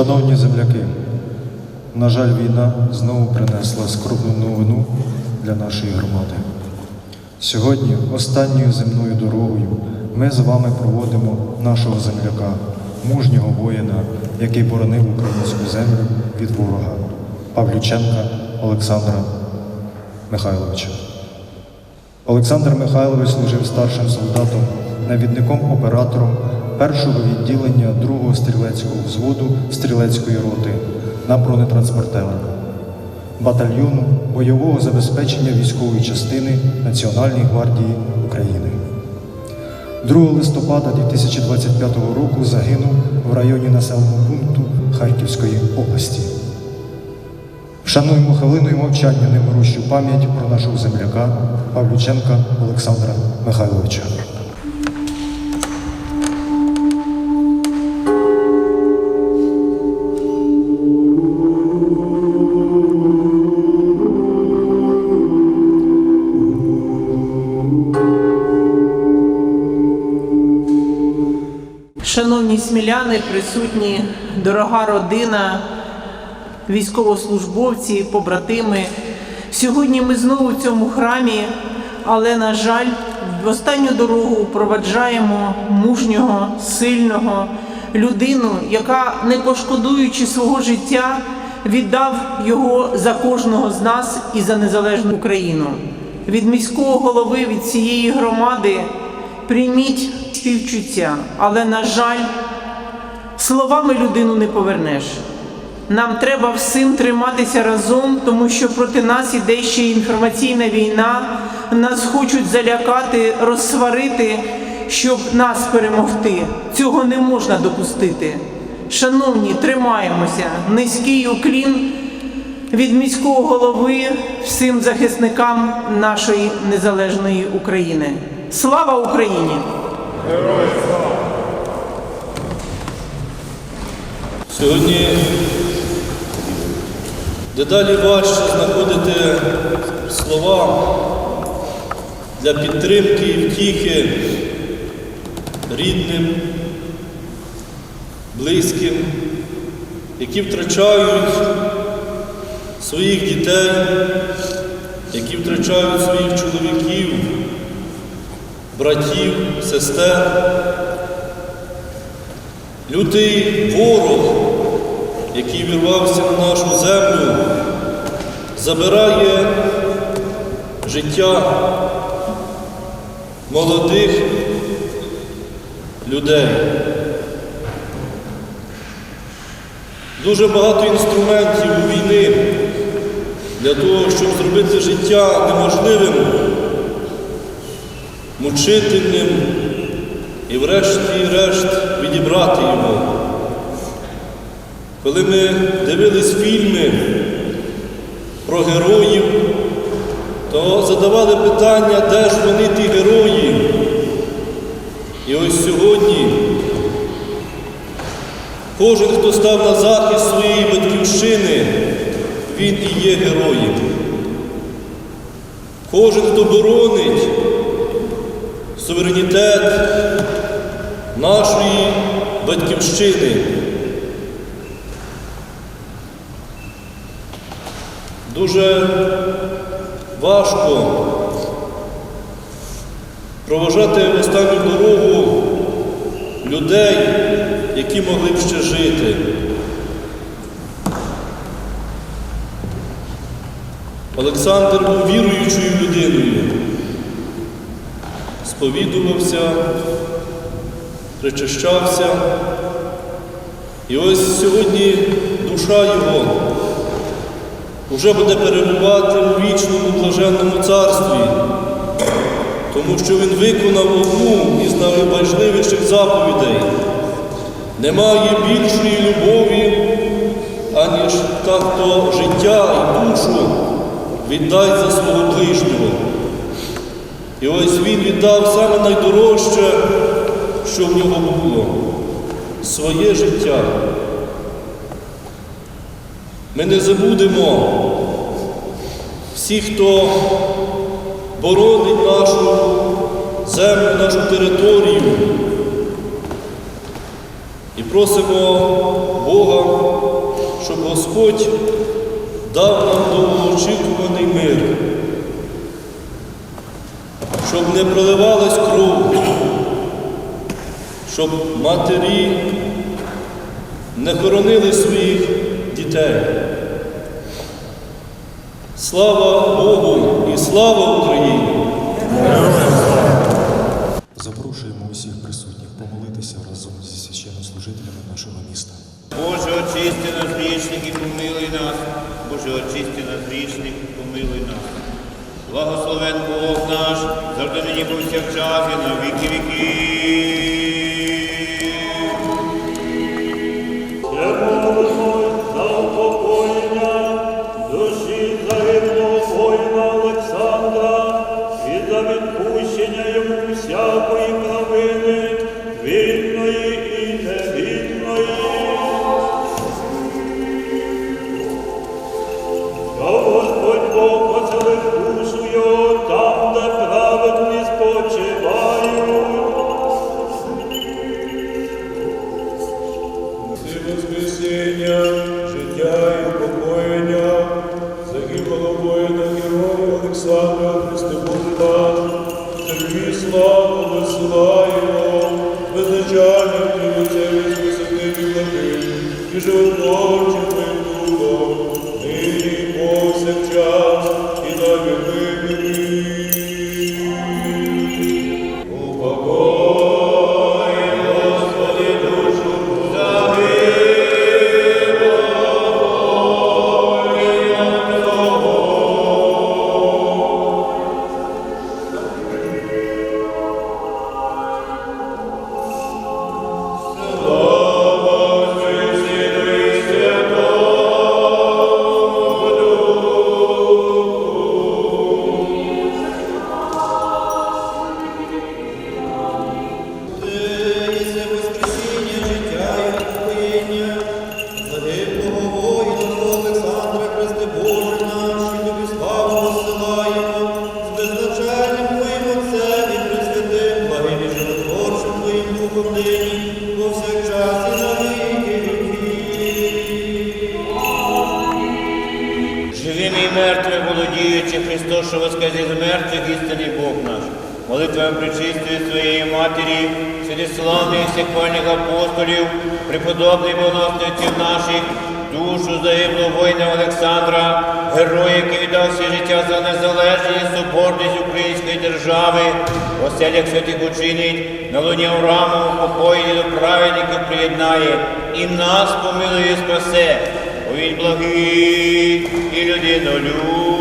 Шановні земляки, на жаль, війна знову принесла скрутну новину для нашої громади. Сьогодні, останньою земною дорогою, ми з вами проводимо нашого земляка, мужнього воїна, який боронив українську землю від ворога Павлюченка Олександра Михайловича. Олександр Михайлович служив старшим солдатом, навідником-оператором першого відділення 2-го стрілецького взводу стрілецької роти на бронетранспортерах, батальйону бойового забезпечення військової частини Національної гвардії України. 2 листопада 2025 року загинув в районі населеного пункту Харківської області. Шануємо хвилиною мовчання немирущу пам'ять про нашого земляка Павлюченка Олександра Михайловича. Сміляни, присутні, дорога родина, військовослужбовці, побратими. Сьогодні ми знову в цьому храмі, але, на жаль, в останню дорогу проваджаємо мужнього, сильного людину, яка, не пошкодуючи свого життя, віддав його за кожного з нас і за незалежну Україну. Від міського голови, від цієї громади прийміть співчуття, але, на жаль, словами людину не повернеш. Нам треба всім триматися разом, тому що проти нас іде ще інформаційна війна. Нас хочуть залякати, розсварити, щоб нас перемогти. Цього не можна допустити. Шановні, тримаємося. Низький уклін від міського голови всім захисникам нашої незалежної України. Слава Україні! Сьогодні дедалі важче знаходити слова для підтримки і втіхи рідним, близьким, які втрачають своїх дітей, які втрачають своїх чоловіків, братів, сестер. Лютий ворог, який вірвався на нашу землю, забирає життя молодих людей. Дуже багато інструментів у війни для того, щоб зробити життя неможливим, мучительним і врешті-решт відібрати його. Коли ми дивились фільми про героїв, то задавали питання, де ж вони ті герої. І ось сьогодні кожен, хто став на захист своєї батьківщини, він і є героєм. Кожен, хто боронить суверенітет нашої батьківщини. Дуже важко проважати в останню дорогу людей, які могли б ще жити. Олександр був віруючою людиною, сповідувався, причащався. І ось сьогодні душа його вже буде перебувати у вічному блаженному царстві, тому що він виконав одну із найважливіших заповідей. Немає більшої любові, аніж та, хто життя і душу віддасть за свого ближнього. І ось він віддав саме найдорожче, що в нього було своє життя. Ми не забудемо всіх, хто боронить нашу землю, нашу територію. І просимо Бога, щоб Господь дав нам довгоочікуваний мир, щоб не проливалась кров, щоб матері не хоронили своїх дітей. Слава Богу і слава Україні! Запрошуємо усіх присутніх помолитися разом зі священнослужителями нашого міста. Боже, очисти нас грішних і помилуй нас. Боже, очисти нас грішних і помилуй нас. Благословен Бог наш, завжди нині повсякчас і на віки віків. Ти Живими володіючи Христос, що воскрес із мертвих, істинний Бог наш. Молитвами причистої своєї Матері, святославних всіх хвальних апостолів, преподобних богословців наших, душу загиблого воїна Олександра, героя, який віддав своє життя за незалежність соборність української держави, оселях святих учинить, на луні Аврааму покої до праведників приєднає, і нас помилує спасе, він благий і людинолюбний.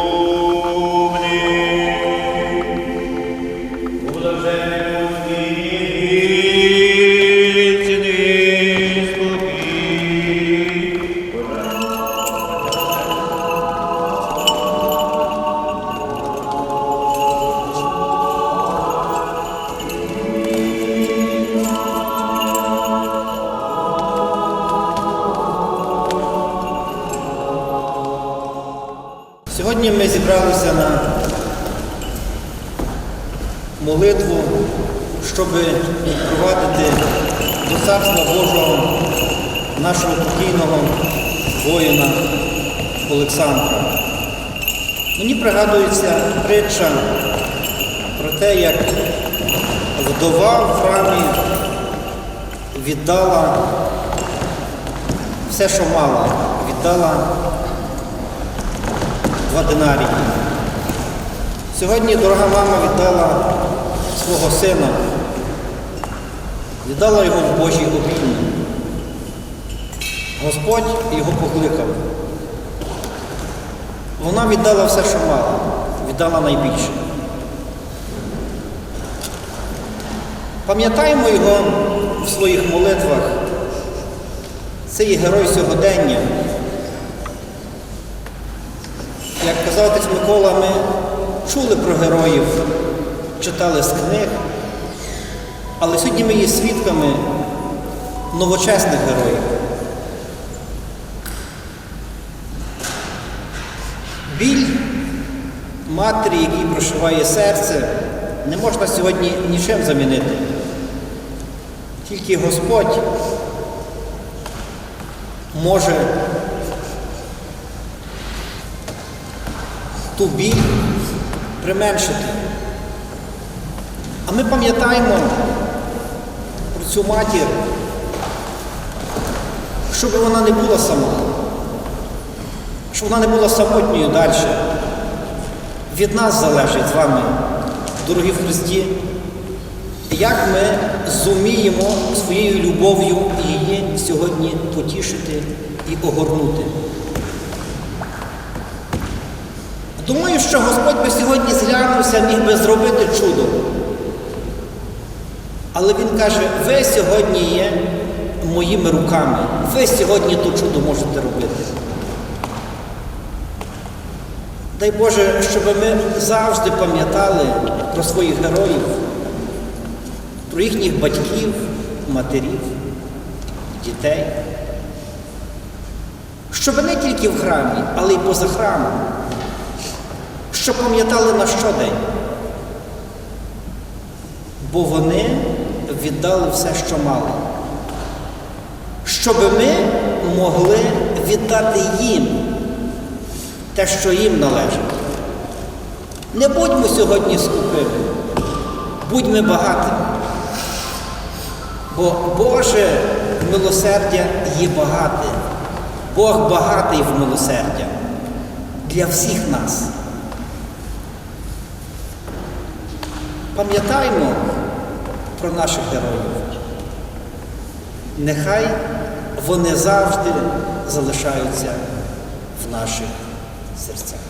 Нашого покійного воїна Олександра. Мені пригадується притча про те, як вдова в храмі віддала все, що мала, віддала два динарії. Сьогодні дорога мама віддала свого сина, віддала його в Божій обійні. Господь його покликав. Вона віддала все, що мала, віддала найбільше. Пам'ятаємо його в своїх молитвах. Це є герой сьогодення. Як казав отець Микола, ми чули про героїв, читали з книг, але сьогодні ми є свідками новочесних героїв. Біль матері, який прошиває серце, не можна сьогодні нічим замінити. Тільки Господь може ту біль применшити. А ми пам'ятаємо про цю матір, щоб вона не була сама, щоб вона не була самотньою далі. Від нас залежить з вами, дорогі в Христі, як ми зуміємо своєю любов'ю її сьогодні потішити і огорнути. Думаю, що Господь би сьогодні зглянувся, міг би зробити чудо. Але Він каже, ви сьогодні є моїми руками, ви сьогодні то чудо можете робити. Дай Боже, щоб ми завжди пам'ятали про своїх героїв, про їхніх батьків, матерів, дітей. Щоб не тільки в храмі, але й поза храмом. Щоб пам'ятали на щодень. Бо вони віддали все, що мали. Щоб ми могли віддати їм те, що їм належить. Не будьмо сьогодні скупими, будьмо багатими. Бо Боже милосердя є багате. Бог багатий в милосердя для всіх нас. Пам'ятаймо про наших героїв. Нехай вони завжди залишаються в наших System.